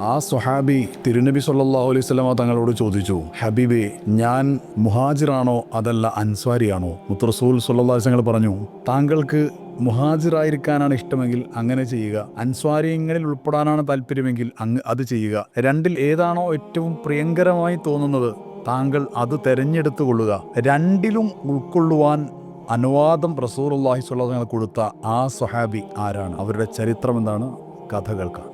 ആ സുഹാബി തിരുനബി സല്ലാഹു അലൈഹി സ്വലമ തങ്ങളോട് ചോദിച്ചു ഹബീബെ ഞാൻ മുഹാജിറാണോ അതല്ല അൻസ്വാരിയാണോ? മുത്തറസൂൽ സല്ലാ തങ്ങൾ പറഞ്ഞു താങ്കൾക്ക് മുഹാജിറായിരിക്കാനാണ് ഇഷ്ടമെങ്കിൽ അങ്ങനെ ചെയ്യുക. അൻസ്വാരിയങ്ങളിൽ ഉൾപ്പെടാനാണ് താല്പര്യമെങ്കിൽ അങ്ങ് അത് ചെയ്യുക. രണ്ടിൽ ഏതാണോ ഏറ്റവും പ്രിയങ്കരമായി തോന്നുന്നത് താങ്കൾ അത് തെരഞ്ഞെടുത്തു കൊള്ളുക രണ്ടിലും ഉൾക്കൊള്ളുവാൻ അനുവാദം റസൂർ അള്ളാഹി സ്വല്ലാ കൊടുത്ത ആ സ്വഹാബി ആരാണ്? അവരുടെ ചരിത്രം എന്താണ് കഥ കേൾക്കാം.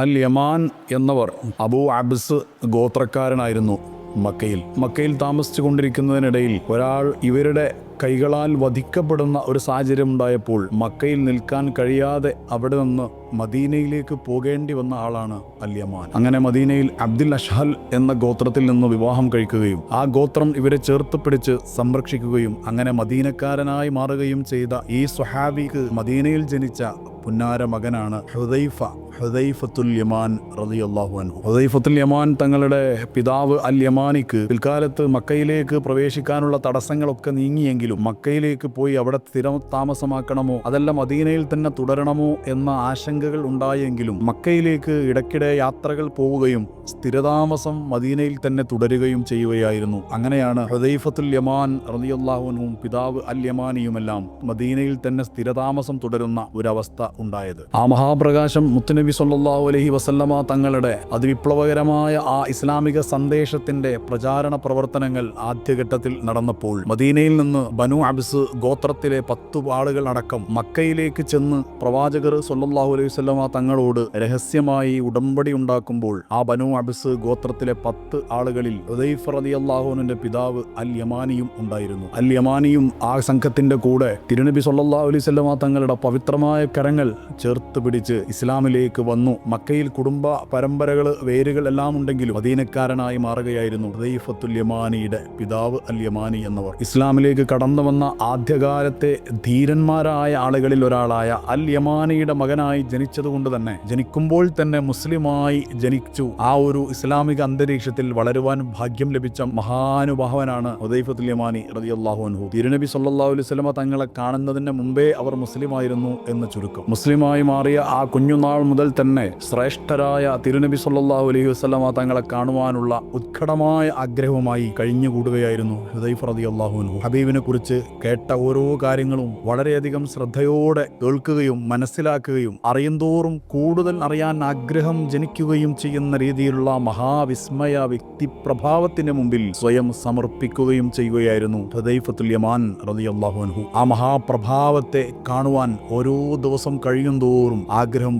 അൽ യമാൻ എന്നവർ അബൂ അബ്സ് ഗോത്രക്കാരനായിരുന്നു മക്കയിൽ. മക്കയിൽ താമസിച്ചു കൊണ്ടിരിക്കുന്നതിനിടയിൽ ഒരാൾ ഇവരുടെ കൈകളാൽ വധിക്കപ്പെടുന്ന ഒരു സാഹചര്യം ഉണ്ടായപ്പോൾ മക്കയിൽ നിൽക്കാൻ കഴിയാതെ അവിടെ നിന്ന് മദീനയിലേക്ക് പോകേണ്ടി വന്ന ആളാണ് അല്യമാൻ യമാൻ അങ്ങനെ മദീനയിൽ അബ്ദുൽ അഷ്ഹൽ എന്ന ഗോത്രത്തിൽ നിന്ന് വിവാഹം കഴിക്കുകയും ആ ഗോത്രം ഇവരെ ചേർത്ത് പിടിച്ച് സംരക്ഷിക്കുകയും അങ്ങനെ മദീനക്കാരനായി മാറുകയും ചെയ്ത ഈ സ്വഹാബിക്ക് മദീനയിൽ ജനിച്ച പുന്നാര മകനാണ് ഹുദൈഫ. ഹുദൈഫത്തുൽ യമാൻ റളിയല്ലാഹു അൻഹു. ഹുദൈഫത്തുൽ യമാൻ തങ്ങളുടെ പിതാവ് അൽ യമാനിക്ക് പിൽക്കാലത്ത് മക്കയിലേക്ക് പ്രവേശിക്കാനുള്ള തടസ്സങ്ങളൊക്കെ നീങ്ങിയെങ്കിലും മക്കയിലേക്ക് പോയി അവിടെ സ്ഥിരം താമസമാക്കണമോ അതല്ല മദീനയിൽ തന്നെ തുടരണമോ എന്ന ആശങ്കകൾ ഉണ്ടായെങ്കിലും മക്കയിലേക്ക് ഇടയ്ക്കിടെ യാത്രകൾ പോവുകയും സ്ഥിരതാമസം മദീനയിൽ തന്നെ തുടരുകയും ചെയ്യുകയായിരുന്നു. അങ്ങനെയാണ് ഹുദൈഫത്തുൽ യമാൻ റളിയല്ലാഹുനും പിതാവ് അൽ യമാനിയുമെല്ലാം മദീനയിൽ തന്നെ സ്ഥിരതാമസം തുടരുന്ന ഒരവസ്ഥ ഉണ്ടായത്. ആ മഹാപ്രകാശം മുത്തുനബി സല്ലല്ലാഹു അലൈഹി വസല്ലമ തങ്ങളുടെ അതിവിപ്ലവകരമായ ആ ഇസ്ലാമിക സന്ദേശത്തിന്റെ പ്രചാരണ പ്രവർത്തനങ്ങൾ ആദ്യഘട്ടത്തിൽ നടന്നപ്പോൾ മദീനയിൽ നിന്ന് ബനു അബ്സ് ഗോത്രത്തിലെ പത്തു ആളുകൾ അടക്കം മക്കയിലേക്ക് ചെന്ന് പ്രവാചകർ സല്ലല്ലാഹു അലൈഹി വസല്ലമ തങ്ങളോട് രഹസ്യമായി ഉടമ്പടി ഉണ്ടാക്കുമ്പോൾ ആ ബനു അബ്സ് ഗോത്രത്തിലെ പത്ത് ആളുകളിൽ ഉദൈഫ് റളിയല്ലാഹു അൻഹുവിന്റെ പിതാവ് അൽ യമാനിയും ഉണ്ടായിരുന്നു. അൽ യമാനിയും ആ സംഘത്തിന്റെ കൂടെ തിരുനബി സല്ലല്ലാഹു അലൈഹി വസല്ലമ തങ്ങളുടെ പവിത്രമായ കരങ്ങൾ ചേർത്ത് പിടിച്ച് ഇസ്ലാമിലേക്ക് വന്നു. മക്കയിൽ കുടുംബ പരമ്പരകൾ വേരുകൾ എല്ലാം ഉണ്ടെങ്കിലും മദീനക്കാരനായി മാറുകയായിരുന്നു ഹുദൈഫത്തുൽ യമാനിയുടെ പിതാവ് അൽ യമാനി എന്നവർ. ഇസ്ലാമിലേക്ക് കടന്നു വന്ന ആദ്യകാലത്തെ ധീരന്മാരായ ആളുകളിൽ ഒരാളായ അൽ യമാനിയുടെ മകനായി ജനിച്ചതുകൊണ്ട് തന്നെ ജനിക്കുമ്പോൾ തന്നെ മുസ്ലിമായി ജനിച്ചു. ആ ഒരു ഇസ്ലാമിക അന്തരീക്ഷത്തിൽ വളരുവാൻ ഭാഗ്യം ലഭിച്ച മഹാനുഭാവനാണ് ഹുദൈഫത്തുൽ യമാനി റളിയല്ലാഹു അൻഹു. തിരുനബി സല്ലാ അലൈഹി വസല്ലമ തങ്ങളെ കാണുന്നതിന് മുമ്പേ അവർ മുസ്ലിമായിരുന്നു എന്ന് ചുരുക്കം. മുസ്ലിമായി മാറിയ ആ കുഞ്ഞുനാൾ മുതൽ തന്നെ ശ്രേഷ്ഠരായ തിരുനബി സല്ലാഹു അലൈഹി വസല്ലമ തങ്ങളെ കാണുവാനുള്ള ഉത്കടമായ ആഗ്രഹവുമായി കഴിഞ്ഞുകൂടുകയായിരുന്നു ഹുദൈഫ് റളിയല്ലാഹു അൻഹു. ഹബീബിനെ കുറിച്ച് കേട്ട ഓരോ കാര്യങ്ങളും വളരെയധികം ശ്രദ്ധയോടെ കേൾക്കുകയും മനസ്സിലാക്കുകയും അറിയുന്തോറും കൂടുതൽ അറിയാൻ ആഗ്രഹം ജനിക്കുകയും ചെയ്യുന്ന രീതിയിലുള്ള മഹാവിസ്മയ വ്യക്തിപ്രഭാവത്തിന് മുമ്പിൽ സ്വയം സമർപ്പിക്കുകയും ചെയ്യുകയായിരുന്നു ഹുദൈഫത്തുൽ യമാൻ റളിയല്ലാഹു അൻഹു. ആ മഹാപ്രഭാവത്തെ കാണുവാൻ ഓരോ ദിവസം കഴിയും തോറും ആഗ്രഹം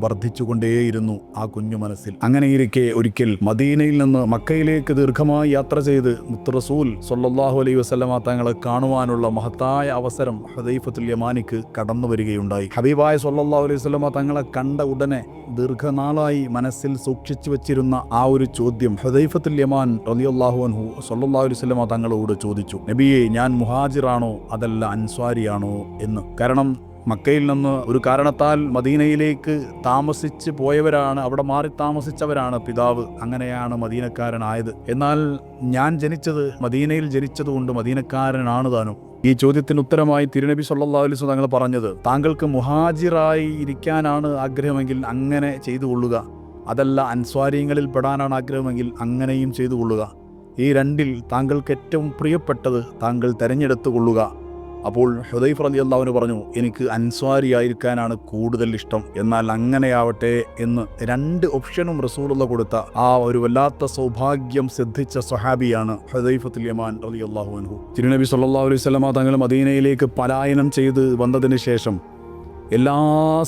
വർദ്ധിച്ചുകൊണ്ടേയിരുന്നു ആ കുഞ്ഞു മനസ്സിൽ. അങ്ങനെയിരിക്കെ ഒരിക്കൽ മദീനയിൽ നിന്ന് മക്കയിലേക്ക് ദീർഘമായി യാത്ര ചെയ്ത് മുത്തറസൂൽ സൊല്ലാഹു അലൈ വസല്ലമ തങ്ങളെ കാണുവാനുള്ള മഹത്തായ അവസരം ഹദൈഫത്തുൽ യമാനിക്ക് കടന്നു വരികയുണ്ടായി. ഹബീബായ സൊല്ലാഹു അലൈഹി വസല്ലമ തങ്ങളെ കണ്ട ഉടനെ ദീർഘനാളായി മനസ്സിൽ സൂക്ഷിച്ചു വെച്ചിരുന്ന ആ ഒരു ചോദ്യം ഹദൈഫത്തുൽ യമാൻ റളിയല്ലാഹു അൻഹു സൊല്ലാഹു അലൈഹി വസല്ലമ തങ്ങളോട് ചോദിച്ചു. നബിയെ ഞാൻ മുഹാജിറാണോ അതല്ല അൻസ്വാരിയാണോ? എന്ന്. കാരണം മക്കയിൽ നിന്ന് ഒരു കാരണത്താൽ മദീനയിലേക്ക് താമസിച്ച് പോയവരാണ് അവിടെ മാറി താമസിച്ചവരാണ് പിതാവ്. അങ്ങനെയാണ് മദീനക്കാരനായത്. എന്നാൽ ഞാൻ ജനിച്ചത് മദീനയിൽ ജനിച്ചതുകൊണ്ട് മദീനക്കാരനാണ് താനും. ഈ ചോദ്യത്തിന് ഉത്തരമായി തിരുനബി സല്ലാ വസല്ലം തങ്ങൾ പറഞ്ഞത് താങ്കൾക്ക് മുഹാജിറായി ഇരിക്കാനാണ് ആഗ്രഹമെങ്കിൽ അങ്ങനെ ചെയ്തു കൊള്ളുക. അതല്ല അൻസ്വാരിയങ്ങളിൽ പെടാനാണ് ആഗ്രഹമെങ്കിൽ അങ്ങനെയും ചെയ്തു കൊള്ളുക. ഈ രണ്ടിൽ താങ്കൾക്ക് ഏറ്റവും പ്രിയപ്പെട്ടത് താങ്കൾ തെരഞ്ഞെടുത്തു കൊള്ളുക. അപ്പോൾ ഹുദൈഫ് റലി അള്ളാഹുവിന് പറഞ്ഞു എനിക്ക് അൻസ്വാരി ആയിരിക്കാനാണ് കൂടുതൽ ഇഷ്ടം. എന്നാൽ അങ്ങനെയാവട്ടെ എന്ന് രണ്ട് ഓപ്ഷനും റസൂലുള്ള കൊടുത്ത ആ ഒരു വല്ലാത്ത സൗഭാഗ്യം സിദ്ധിച്ച സ്വഹാബിയാണ് ഹുദൈഫത്തുൽ യമാൻ അലി അള്ളാഹു അൻഹു. തിരുനബി സല്ലാ അലൈഹി സ്വലമ തങ്ങൾ മദീനയിലേക്ക് പലായനം ചെയ്ത് വന്നതിന് ശേഷം എല്ലാ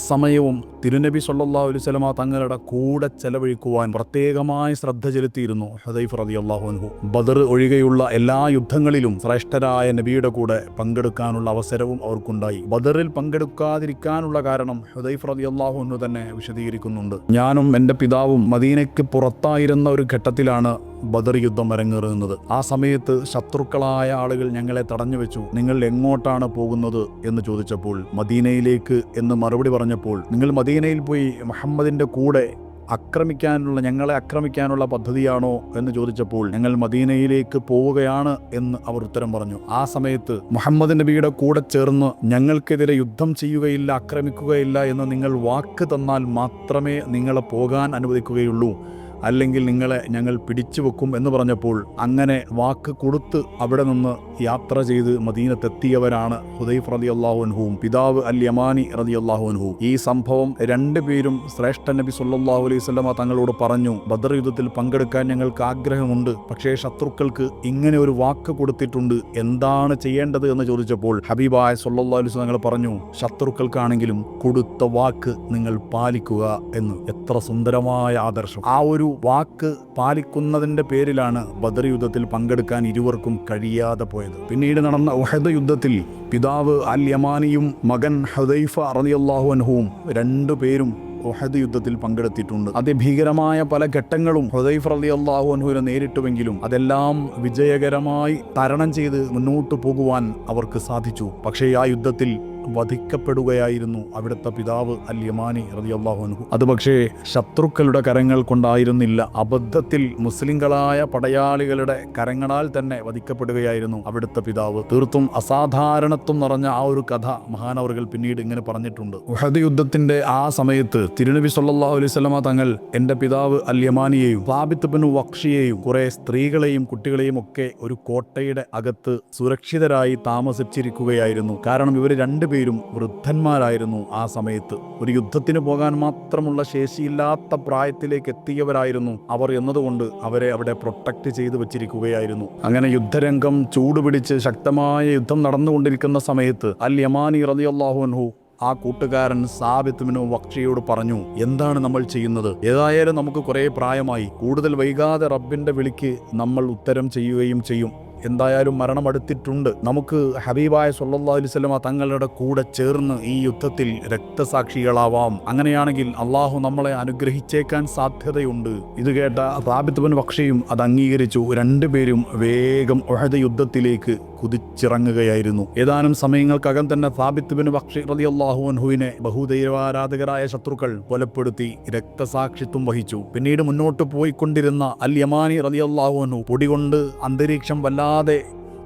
സമയവും തിരുനബി സല്ലാ അലൈഹി വസല്ലമ തങ്ങളുടെ കൂടെ ചെലവഴിക്കുവാൻ പ്രത്യേകമായി ശ്രദ്ധ ചെലുത്തിയിരുന്നു ഹദൈഫ് റതി അൻഹു. ബദർ ഒഴികെയുള്ള എല്ലാ യുദ്ധങ്ങളിലും ശ്രേഷ്ഠരായ നബിയുടെ കൂടെ പങ്കെടുക്കാനുള്ള അവസരവും അവർക്കുണ്ടായി. ബദറിൽ പങ്കെടുക്കാതിരിക്കാനുള്ള കാരണം ഹുദൈഫ് റതി അൻഹു തന്നെ വിശദീകരിക്കുന്നുണ്ട്. ഞാനും എന്റെ പിതാവും മദീനയ്ക്ക് പുറത്തായിരുന്ന ഒരു ഘട്ടത്തിലാണ് ബദർ യുദ്ധം അരങ്ങേറുന്നത്. ആ സമയത്ത് ശത്രുക്കളായ ആളുകൾ ഞങ്ങളെ തടഞ്ഞു വെച്ചു നിങ്ങൾ എങ്ങോട്ടാണ് പോകുന്നത് എന്ന് ചോദിച്ചപ്പോൾ മദീനയിലേക്ക് എന്ന് മറുപടി പറഞ്ഞപ്പോൾ നിങ്ങൾ മദീനയിൽ പോയി മുഹമ്മദിന്റെ കൂടെ ആക്രമിക്കാനുള്ള ഞങ്ങളെ ആക്രമിക്കാനുള്ള പദ്ധതിയാണോ എന്ന് ചോദിച്ചപ്പോൾ ഞങ്ങൾ മദീനയിലേക്ക് പോവുകയാണ് എന്ന് അവർ ഉത്തരം പറഞ്ഞു. ആ സമയത്ത് മുഹമ്മദ് നബിയുടെ കൂടെ ചേർന്ന് ഞങ്ങൾക്കെതിരെ യുദ്ധം ചെയ്യുകയില്ല ആക്രമിക്കുകയില്ല എന്ന് നിങ്ങൾ വാക്ക് തന്നാൽ മാത്രമേ നിങ്ങളെ പോകാൻ അനുവദിക്കുകയുള്ളൂ. അല്ലെങ്കിൽ നിങ്ങളെ ഞങ്ങൾ പിടിച്ചു വെക്കും എന്ന് പറഞ്ഞപ്പോൾ അങ്ങനെ വാക്ക് കൊടുത്ത് അവിടെ നിന്ന് യാത്ര ചെയ്ത് മദീനത്തെത്തിയവരാണ് ഹുദൈഫ് റതി അള്ളാഹുൻഹുവും പിതാവ് അൽ യമാനി റതി അള്ളാഹുൻഹു ഈ സംഭവം രണ്ടു പേരും ശ്രേഷ്ഠ നബി സല്ലാഹു അലൈഹി തങ്ങളോട് പറഞ്ഞു ബദർ യുദ്ധത്തിൽ പങ്കെടുക്കാൻ ഞങ്ങൾക്ക് ആഗ്രഹമുണ്ട് പക്ഷേ ശത്രുക്കൾക്ക് ഇങ്ങനെ ഒരു വാക്ക് കൊടുത്തിട്ടുണ്ട് എന്താണ് ചെയ്യേണ്ടത് എന്ന് ചോദിച്ചപ്പോൾ ഹബീബായ സല്ലാ അലൈഹി തങ്ങൾ പറഞ്ഞു ശത്രുക്കൾക്കാണെങ്കിലും കൊടുത്ത വാക്ക് നിങ്ങൾ പാലിക്കുക എന്ന്. എത്ര സുന്ദരമായ ആദർശം. ആ ഒരു വാക്ക് പാലിക്കുന്നതിന്റെ പേരിലാണ് ബദർ യുദ്ധത്തിൽ പങ്കെടുക്കാൻ ഇരുവർക്കും കഴിയാതെ പോയത്. പിന്നീട് നടന്ന ഉഹദ യുദ്ധത്തിൽ പിതാവ് അൽ യമാനിയും മകൻ ഹുദൈഫ റളിയല്ലാഹു അൻഹുവും രണ്ടുപേരും ഒഹദ് യുദ്ധത്തിൽ പങ്കെടുത്തിട്ടുണ്ട്. അതിഭീകരമായ പല ഘട്ടങ്ങളും ഹുദൈഫ് അലി അള്ളാഹു അൻഹുവിനെ നേരിട്ടുവെങ്കിലും അതെല്ലാം വിജയകരമായി തരണം ചെയ്ത് മുന്നോട്ട് പോകുവാൻ അവർക്ക് സാധിച്ചു. പക്ഷേ ആ യുദ്ധത്തിൽ വധിക്കപ്പെടുകയായിരുന്നു അവിടുത്തെ പിതാവ് അൽ യമാനി റതി അള്ളാഹുനു അത് പക്ഷേ ശത്രുക്കളുടെ കരങ്ങൾ കൊണ്ടായിരുന്നില്ല. അബദ്ധത്തിൽ മുസ്ലിങ്ങളായ പടയാളികളുടെ കരങ്ങളാൽ തന്നെ വധിക്കപ്പെടുകയായിരുന്നു അവിടുത്തെ പിതാവ്. തീർത്തും അസാധാരണത്വം നിറഞ്ഞ ആ ഒരു കഥ മഹാനവറുകൾ പിന്നീട് ഇങ്ങനെ പറഞ്ഞിട്ടുണ്ട്. ഉഹദ് യുദ്ധത്തിന്റെ ആ സമയത്ത് തിരുനബി സല്ലാഹു അലൈഹി സ്വലമ തങ്ങൾ എന്റെ പിതാവ് അൽ യമാനിയെയും സാബിത്ത് ബിനു വക്ഷിയെയും കുറെ സ്ത്രീകളെയും കുട്ടികളെയും ഒക്കെ ഒരു കോട്ടയുടെ അകത്ത് സുരക്ഷിതരായി താമസിച്ചിരിക്കുകയായിരുന്നു. കാരണം ഇവർ രണ്ടുപേരും പേരും വൃദ്ധന്മാരായിരുന്നു ആ സമയത്ത്. ഒരു യുദ്ധത്തിന് പോകാൻ മാത്രമുള്ള ശേഷിയില്ലാത്ത പ്രായത്തിലേക്ക് എത്തിയവരായിരുന്നു അവർ എന്നതുകൊണ്ട് അവരെ അവിടെ പ്രൊട്ടക്ട് ചെയ്തു വെച്ചിരിക്കുകയായിരുന്നു. അങ്ങനെ യുദ്ധരംഗം ചൂടുപിടിച്ച് ശക്തമായ യുദ്ധം നടന്നുകൊണ്ടിരിക്കുന്ന സമയത്ത് അൽ യമാനി റലിയല്ലാഹുൻഹു ആ കൂട്ടുകാരൻ സാബിത്തുമിനു വക്ഷിയോട് പറഞ്ഞു എന്താണ് നമ്മൾ ചെയ്യുന്നത്? ഏതായാലും നമുക്ക് കുറേ പ്രായമായി. കൂടുതൽ വൈകാതെ റബ്ബിന്റെ വിളിക്ക് നമ്മൾ ഉത്തരം ചെയ്യുകയും ചെയ്യും. എന്തായാലും മരണം അടുത്തിട്ടുണ്ട് നമുക്ക് ഹബീബായ സൊല്ലാ അലിസ്ലമ തങ്ങളുടെ കൂടെ ചേർന്ന് ഈ യുദ്ധത്തിൽ രക്തസാക്ഷികളാവാം. അങ്ങനെയാണെങ്കിൽ അള്ളാഹു നമ്മളെ അനുഗ്രഹിച്ചേക്കാൻ സാധ്യതയുണ്ട്. ഇത് കേട്ട റാബിത്തുബൻ പക്ഷിയും അത് അംഗീകരിച്ചു. രണ്ടുപേരും വേഗം ഒഹദ യുദ്ധത്തിലേക്ക് കുതിച്ചിറങ്ങുകയായിരുന്നു. ഏതാനും സമയങ്ങൾക്കകം തന്നെ സാബിത്തുബിൻ ബക്ഷി റതി അൻഹുവിനെ ബഹുദൈവാരാധകരായ ശത്രുക്കൾ കൊലപ്പെടുത്തി രക്തസാക്ഷിത്വം വഹിച്ചു. പിന്നീട് മുന്നോട്ട് പോയിക്കൊണ്ടിരുന്ന അൽ യമാനി റതി അൻഹു പൊടികൊണ്ട് അന്തരീക്ഷം വല്ലാതെ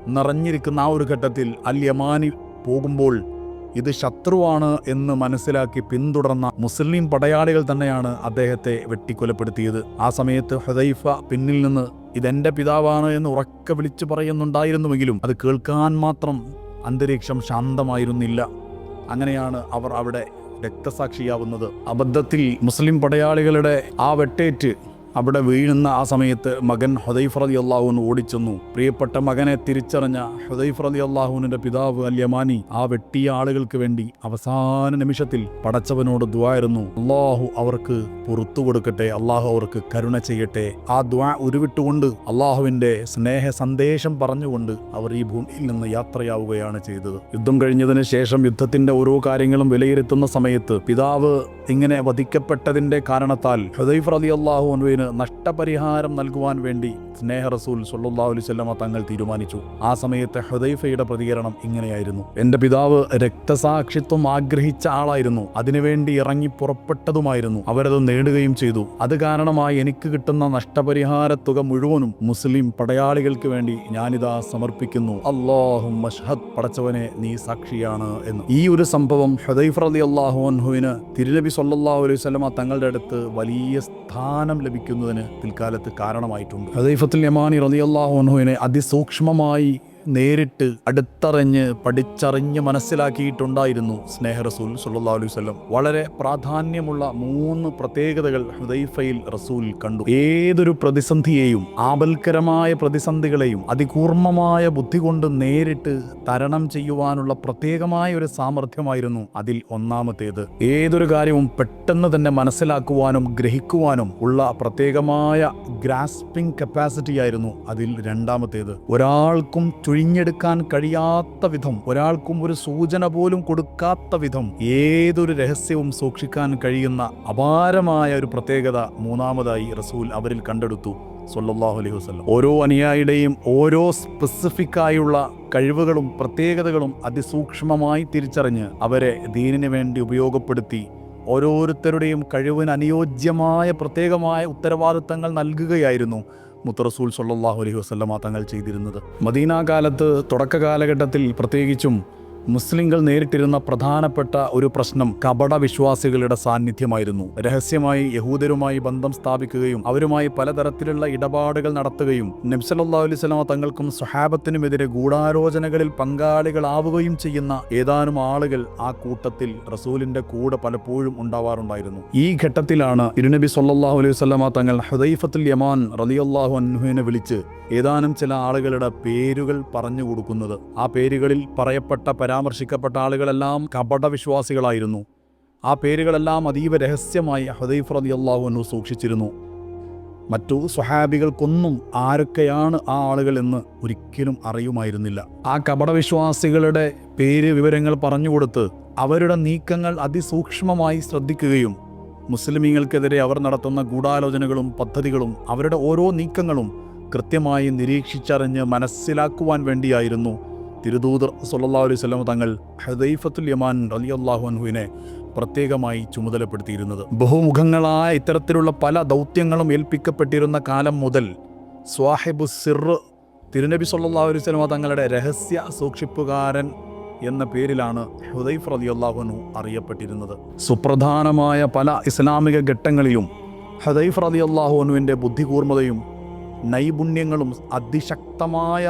നിറഞ്ഞിരിക്കുന്ന ആ ഒരു ഘട്ടത്തിൽ അൽ യമാനി പോകുമ്പോൾ ഇത് ശത്രുവാണ് എന്ന് മനസ്സിലാക്കി പിന്തുടർന്ന മുസ്ലിം പടയാളികൾ തന്നെയാണ് അദ്ദേഹത്തെ വെട്ടിക്കൊലപ്പെടുത്തിയത്. ആ സമയത്ത് ഹുദൈഫ പിന്നിൽ നിന്ന് ഇതെന്റെ പിതാവാണ് എന്ന് ഉറക്കെ വിളിച്ചു പറയുന്നുണ്ടായിരുന്നുവെങ്കിലും അത് കേൾക്കാൻ മാത്രം അന്തരീക്ഷം ശാന്തമായിരുന്നില്ല. അങ്ങനെയാണ് അവർ അവിടെ രക്തസാക്ഷിയാവുന്നത്. അബദ്ധത്തിൽ മുസ്ലിം പടയാളികളുടെ ആ വെട്ടേറ്റ് അവിടെ വീഴുന്ന ആ സമയത്ത് മകൻ ഹുദൈഫ് റതി അള്ളാഹുൻ ഓടിച്ചെന്നു. പ്രിയപ്പെട്ട മകനെ തിരിച്ചറിഞ്ഞ ഹുദൈഫ് റതി അള്ളാഹുവിന്റെ പിതാവ് യമാനി ആ വെട്ടിയ ആളുകൾക്ക് വേണ്ടി അവസാന നിമിഷത്തിൽ പടച്ചവനോട് ദ്വായിരുന്നു അള്ളാഹു അവർക്ക് പുറത്തു കൊടുക്കട്ടെ അള്ളാഹു അവർക്ക് കരുണ ചെയ്യട്ടെ. ആ ദ്വാ ഉരുവിട്ടുകൊണ്ട് അള്ളാഹുവിന്റെ സ്നേഹ സന്ദേശം പറഞ്ഞുകൊണ്ട് അവർ ഈ ഭൂമിയിൽ നിന്ന് യാത്രയാവുകയാണ് ചെയ്തത്. യുദ്ധം കഴിഞ്ഞതിന് ശേഷം യുദ്ധത്തിന്റെ ഓരോ കാര്യങ്ങളും വിലയിരുത്തുന്ന സമയത്ത് പിതാവ് ഇങ്ങനെ വധിക്കപ്പെട്ടതിന്റെ കാരണത്താൽ ഹുദൈഫ് റതി അള്ളാഹു അനുവിന് നഷ്ടപരിഹാരം നൽകുവാൻ വേണ്ടി സ്നേഹ റസൂൽ സൊല്ലാഹുലി അലുസല്ലമ തങ്ങൾ തീരുമാനിച്ചു. ആ സമയത്ത് ഹുദൈഫയുടെ പ്രതികരണം ഇങ്ങനെയായിരുന്നു. എന്റെ പിതാവ് രക്തസാക്ഷിത്വം ആഗ്രഹിച്ച ആളായിരുന്നു. അതിനുവേണ്ടി ഇറങ്ങി പുറപ്പെട്ടതുമായിരുന്നു. അവരത് നേടുകയും ചെയ്തു. അത് കാരണമായി എനിക്ക് കിട്ടുന്ന നഷ്ടപരിഹാര തുക മുഴുവനും മുസ്ലിം പടയാളികൾക്ക് വേണ്ടി ഞാനിതാ സമർപ്പിക്കുന്നു. അള്ളാഹു മഷ്ഹദ് പടച്ചവനെ നീ സാക്ഷിയാണ് എന്ന്. ഈ ഒരു സംഭവം ഹുദൈഫ് അള്ളാഹു അൻഹുവിന് തിരുനബി സൊല്ലാ അലൈഹി സ്വലമ തങ്ങളുടെ അടുത്ത് വലിയ സ്ഥാനം ലഭിക്കുന്നതിന് പിൽക്കാലത്ത് കാരണമായിട്ടുണ്ട്. ഹുദൈഫത്തുൽ യമാനി റലി അള്ളാഹുവിനെ അതിസൂക്ഷ്മമായി നേരിട്ട് അടുത്തറിഞ്ഞ് പഠിച്ചറിഞ്ഞ് മനസ്സിലാക്കിയിട്ടുണ്ടായിരുന്നു സ്നേഹ റസൂൽ സല്ലാ അലൈഹി വല്ലം വളരെ പ്രാധാന്യമുള്ള മൂന്ന് പ്രത്യേകതകൾ ഹുദൈഫയിൽ റസൂൽ കണ്ടു. ഏതൊരു പ്രതിസന്ധിയെയും ആപൽക്കരമായ പ്രതിസന്ധികളെയും അതികൂർമ്മമായ ബുദ്ധി കൊണ്ട് നേരിട്ട് തരണം ചെയ്യുവാനുള്ള പ്രത്യേകമായ ഒരു സാമർഥ്യമായിരുന്നു അതിൽ ഒന്നാമത്തേത്. ഏതൊരു കാര്യവും പെട്ടെന്ന് തന്നെ മനസ്സിലാക്കുവാനും ഗ്രഹിക്കുവാനും ഉള്ള പ്രത്യേകമായ ഗ്രാസ്പിംഗ് കപ്പാസിറ്റി ആയിരുന്നു അതിൽ രണ്ടാമത്തേത്. ഒരാൾക്കും ചുഴിഞ്ഞെടുക്കാൻ കഴിയാത്ത വിധം ഒരാൾക്കും ഒരു സൂചന പോലും കൊടുക്കാത്ത വിധം ഏതൊരു രഹസ്യവും സൂക്ഷിക്കാൻ കഴിയുന്ന അപാരമായ ഒരു പ്രത്യേകത മൂന്നാമതായി റസൂൽ അവരിൽ കണ്ടെടുത്തു സൊല്ലാഹു അലൈഹി വസ്ലം ഓരോ അനുയായിയുടെയും ഓരോ സ്പെസിഫിക് ആയുള്ള കഴിവുകളും പ്രത്യേകതകളും അതിസൂക്ഷ്മമായി തിരിച്ചറിഞ്ഞ് അവരെ ദീനിനു വേണ്ടി ഉപയോഗപ്പെടുത്തി ഓരോരുത്തരുടെയും കഴിവിന് അനുയോജ്യമായ പ്രത്യേകമായ ഉത്തരവാദിത്തങ്ങൾ നൽകുകയായിരുന്നു. മുത്തറസൂൽ സല്ലാഹു അലൈഹി വസ്ലമ തങ്ങൾ ചെയ്തിരുന്നത്. മദീന കാലത്ത് തുടക്ക കാലഘട്ടത്തിൽ പ്രത്യേകിച്ചും മുസ്ലിങ്ങൾ നേരിട്ടിരുന്ന പ്രധാനപ്പെട്ട ഒരു പ്രശ്നം കപട വിശ്വാസികളുടെ സാന്നിധ്യമായിരുന്നു. രഹസ്യമായി യഹൂദരുമായി ബന്ധം സ്ഥാപിക്കുകയും അവരുമായി പലതരത്തിലുള്ള ഇടപാടുകൾ നടത്തുകയും നബ്സലല്ലാ അലൈവലമ തങ്ങൾക്കും സ്വഹാബത്തിനുമെതിരെ ഗൂഢാലോചനകളിൽ പങ്കാളികളാവുകയും ചെയ്യുന്ന ഏതാനും ആളുകൾ ആ കൂട്ടത്തിൽ റസൂലിന്റെ കൂടെ പലപ്പോഴും ഉണ്ടാവാറുണ്ടായിരുന്നു. ഈ ഘട്ടത്തിലാണ് ഇരുനബി സല്ലാഹു അലൈഹി വസ്ലമ തങ്ങൾ ഹുദൈഫത്തുൽ യമാൻ റലിയല്ലാഹു അൻഹുവിനെ വിളിച്ച് ഏതാനും ചില ആളുകളുടെ പേരുകൾ പറഞ്ഞു കൊടുക്കുന്നത്. ആ പേരുകളിൽ പറയപ്പെട്ട പരാമർശിക്കപ്പെട്ട ആളുകളെല്ലാം കപട വിശ്വാസികളായിരുന്നു ആ പേരുകളെല്ലാം അതീവ രഹസ്യമായി ഹുദൈഫ് റതി അള്ളാഹുവിനു സൂക്ഷിച്ചിരുന്നു. മറ്റു സ്വഹാബികൾക്കൊന്നും ആരൊക്കെയാണ് ആ ആളുകൾ എന്ന് ഒരിക്കലും അറിയുമായിരുന്നില്ല. ആ കപടവിശ്വാസികളുടെ പേര് വിവരങ്ങൾ പറഞ്ഞുകൊടുത്ത് അവരുടെ നീക്കങ്ങൾ അതിസൂക്ഷ്മമായി ശ്രദ്ധിക്കുകയും മുസ്ലിമീങ്ങൾക്കെതിരെ അവർ നടത്തുന്ന ഗൂഢാലോചനകളും പദ്ധതികളും അവരുടെ ഓരോ നീക്കങ്ങളും കൃത്യമായി നിരീക്ഷിച്ചറിഞ്ഞ് മനസ്സിലാക്കുവാൻ വേണ്ടിയായിരുന്നു തിരുദൂതർ സല്ലാ അലൈഹി സ്വലം തങ്ങൾ ഹദൈഫത്തുൽ യമാൻ അലി അള്ളാഹുഅൻഹുവിനെ പ്രത്യേകമായി ചുമതലപ്പെടുത്തിയിരുന്നത്. ബഹുമുഖങ്ങളായ ഇത്തരത്തിലുള്ള പല ദൗത്യങ്ങളും ഏൽപ്പിക്കപ്പെട്ടിരുന്ന കാലം മുതൽ സ്വാഹിബു സിർ തിരുനബി സല്ലാ അലൈഹി സ്വലമ തങ്ങളുടെ രഹസ്യ സൂക്ഷിപ്പുകാരൻ എന്ന പേരിലാണ് ഹുദൈഫ് റതി അള്ളാഹുനു അറിയപ്പെട്ടിരുന്നത്. സുപ്രധാനമായ പല ഇസ്ലാമിക ഘട്ടങ്ങളിലും ഹുദൈഫ് റതി അള്ളാഹുനുവിന്റെ ബുദ്ധികൂർമ്മതയും നൈപുണ്യങ്ങളും അതിശക്തമായ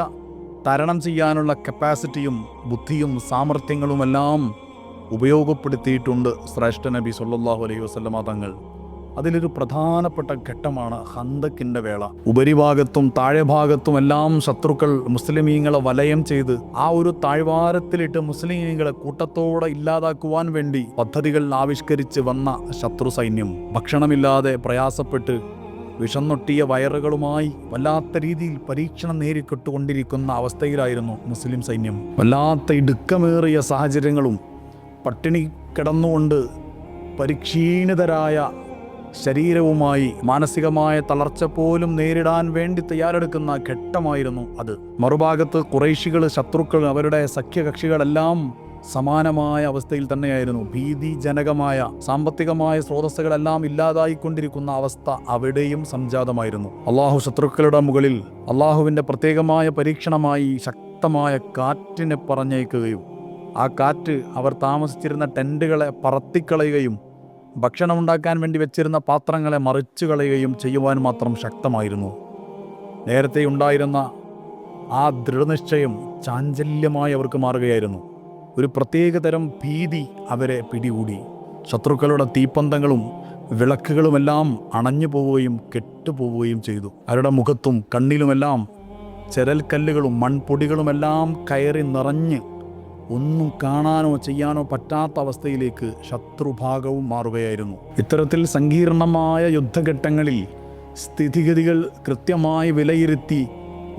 തരണം ചെയ്യാനുള്ള കപ്പാസിറ്റിയും ബുദ്ധിയും സാമർഥ്യങ്ങളുമെല്ലാം ഉപയോഗപ്പെടുത്തിയിട്ടുണ്ട് ശ്രേഷ്ഠ നബി സല്ലാഹു അലൈഹി വസ്ലമ തങ്ങൾ. അതിലൊരു പ്രധാനപ്പെട്ട ഘട്ടമാണ് ഹന്തക്കിന്റെ വേള. ഉപരിഭാഗത്തും താഴെഭാഗത്തും എല്ലാം ശത്രുക്കൾ മുസ്ലിമീങ്ങളെ വലയം ചെയ്ത് ആ ഒരു താഴ്വാരത്തിലിട്ട് മുസ്ലിമീങ്ങളെ കൂട്ടത്തോടെ ഇല്ലാതാക്കുവാൻ വേണ്ടി പദ്ധതികൾ ആവിഷ്കരിച്ച് വന്ന ശത്രു സൈന്യം. ഭക്ഷണമില്ലാതെ പ്രയാസപ്പെട്ട് വിഷന്നൊട്ടിയ വയറുകളുമായി വല്ലാത്ത രീതിയിൽ പരീക്ഷണം നേരിട്ടുകൊണ്ടിരിക്കുന്ന അവസ്ഥയിലായിരുന്നു മുസ്ലിം സൈന്യം. വല്ലാത്ത ഇടുക്കമേറിയ സാഹചര്യങ്ങളും പട്ടിണി കിടന്നുകൊണ്ട് പരിക്ഷീണിതരായ ശരീരവുമായി മാനസികമായ തളർച്ച പോലും നേരിടാൻ വേണ്ടി തയ്യാറെടുക്കുന്ന ഘട്ടമായിരുന്നു അത്. മറുഭാഗത്ത് കുറേശികൾ ശത്രുക്കൾ അവരുടെ സഖ്യകക്ഷികളെല്ലാം സമാനമായ അവസ്ഥയിൽ തന്നെയായിരുന്നു. ഭീതിജനകമായ സാമ്പത്തികമായ സ്രോതസ്സുകളെല്ലാം ഇല്ലാതായിക്കൊണ്ടിരിക്കുന്ന അവസ്ഥ അവിടെയും സംജാതമായിരുന്നു. അള്ളാഹു ശത്രുക്കളുടെ മുകളിൽ അള്ളാഹുവിന്റെ പ്രത്യേകമായ പരീക്ഷണമായി ശക്തമായ കാറ്റിനെ പറഞ്ഞേക്കുകയും ആ കാറ്റ് അവർ താമസിച്ചിരുന്ന ടെന്റുകളെ പറത്തിക്കളയുകയും ഭക്ഷണം ഉണ്ടാക്കാൻ വേണ്ടി വെച്ചിരുന്ന പാത്രങ്ങളെ മറിച്ചു കളയുകയും ചെയ്യുവാൻ മാത്രം ശക്തമായിരുന്നു. നേരത്തെ ഉണ്ടായിരുന്ന ആ ദൃഢനിശ്ചയം ചാഞ്ചല്യമായി അവർക്ക് മാറുകയായിരുന്നു. ഒരു പ്രത്യേകതരം ഭീതി അവരെ പിടികൂടി. ശത്രുക്കളുടെ തീപ്പന്തങ്ങളും വിളക്കുകളുമെല്ലാം അണഞ്ഞു പോവുകയും കെട്ടുപോവുകയും ചെയ്തു. അവരുടെ മുഖത്തും കണ്ണിലുമെല്ലാം ചെരൽക്കല്ലുകളും മൺപൊടികളുമെല്ലാം കയറി നിറഞ്ഞ് ഒന്നും കാണാനോ ചെയ്യാനോ പറ്റാത്ത അവസ്ഥയിലേക്ക് ശത്രുഭാഗവും മാറുകയായിരുന്നു. ഇത്തരത്തിൽ സങ്കീർണമായ യുദ്ധഘട്ടങ്ങളിൽ സ്ഥിതിഗതികൾ കൃത്യമായി വിലയിരുത്തി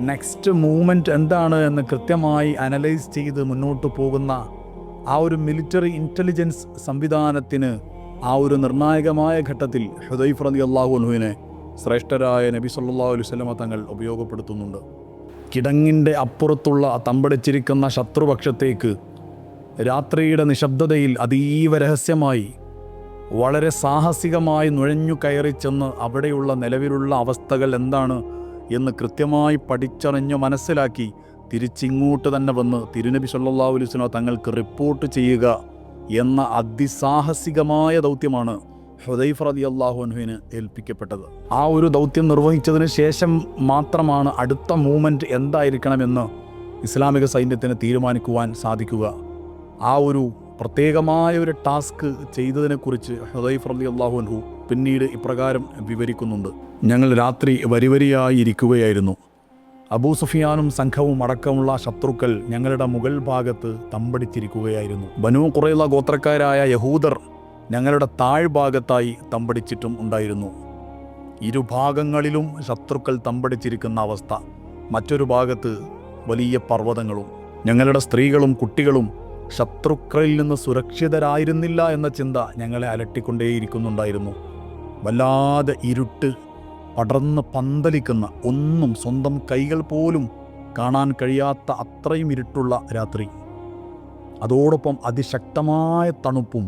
നെക്സ്റ്റ് മൂവ്മെന്റ് എന്താണ് എന്ന് കൃത്യമായി അനലൈസ് ചെയ്ത് മുന്നോട്ട് പോകുന്ന ആ ഒരു മിലിറ്ററി ഇന്റലിജൻസ് സംവിധാനത്തിന് ആ ഒരു നിർണായകമായ ഘട്ടത്തിൽ ഹുദൈഫ് റതി അള്ളാഹുനുവിനെ ശ്രേഷ്ഠരായ നബി സല്ലാ അലുസല്ലമ തങ്ങൾ ഉപയോഗപ്പെടുത്തുന്നുണ്ട്. കിടങ്ങിന്റെ അപ്പുറത്തുള്ള തമ്പടിച്ചിരിക്കുന്ന ശത്രുപക്ഷത്തേക്ക് രാത്രിയുടെ നിശബ്ദതയിൽ അതീവ രഹസ്യമായി വളരെ സാഹസികമായി നുഴഞ്ഞു കയറി ചെന്ന് അവിടെയുള്ള നിലവിലുള്ള അവസ്ഥകൾ എന്താണ് എന്ന് കൃത്യമായി പഠിച്ചറിഞ്ഞു മനസ്സിലാക്കി തിരിച്ചിങ്ങോട്ട് തന്നെ വന്ന് തിരുനബി സല്ലാ അലുസ്ലോ തങ്ങൾക്ക് റിപ്പോർട്ട് ചെയ്യുക എന്ന അതിസാഹസികമായ ദൗത്യമാണ് ഹുദൈഫ് റതി അള്ളാഹുനുവിന് ഏൽപ്പിക്കപ്പെട്ടത്. ആ ഒരു ദൗത്യം നിർവഹിച്ചതിന് ശേഷം മാത്രമാണ് അടുത്ത മൂവ്മെന്റ് എന്തായിരിക്കണമെന്ന് ഇസ്ലാമിക സൈന്യത്തിന് തീരുമാനിക്കുവാൻ സാധിക്കുക. ആ ഒരു പ്രത്യേകമായ ഒരു ടാസ്ക് ചെയ്തതിനെക്കുറിച്ച് ഹുദൈഫ് അലി അള്ളാഹുൻഹു പിന്നീട് ഇപ്രകാരം വിവരിക്കുന്നുണ്ട്. ഞങ്ങൾ രാത്രി വരിവരിയായി ഇരിക്കുകയായിരുന്നു. അബൂ സുഫിയാനും സംഘവും അടക്കമുള്ള ശത്രുക്കൾ ഞങ്ങളുടെ മുകൾ ഭാഗത്ത് തമ്പടിച്ചിരിക്കുകയായിരുന്നു. ബനു കുറയുള്ള ഗോത്രക്കാരായ യഹൂദർ ഞങ്ങളുടെ താഴ്ഭാഗത്തായി തമ്പടിച്ചിട്ടും ഉണ്ടായിരുന്നു. ഇരുഭാഗങ്ങളിലും ശത്രുക്കൾ തമ്പടിച്ചിരിക്കുന്ന അവസ്ഥ മറ്റൊരു ഭാഗത്ത് വലിയ പർവതങ്ങളും ഞങ്ങളുടെ സ്ത്രീകളും കുട്ടികളും ശത്രുക്കളിൽ നിന്ന് സുരക്ഷിതരായിരുന്നില്ല എന്ന ചിന്ത ഞങ്ങളെ അലട്ടിക്കൊണ്ടേയിരിക്കുന്നുണ്ടായിരുന്നു. വല്ലാതെ ഇരുട്ട് പടർന്ന് പന്തലിക്കുന്ന ഒന്നും സ്വന്തം കൈകൾ പോലും കാണാൻ കഴിയാത്ത അത്രയും ഇരുട്ടുള്ള രാത്രി. അതോടൊപ്പം അതിശക്തമായ തണുപ്പും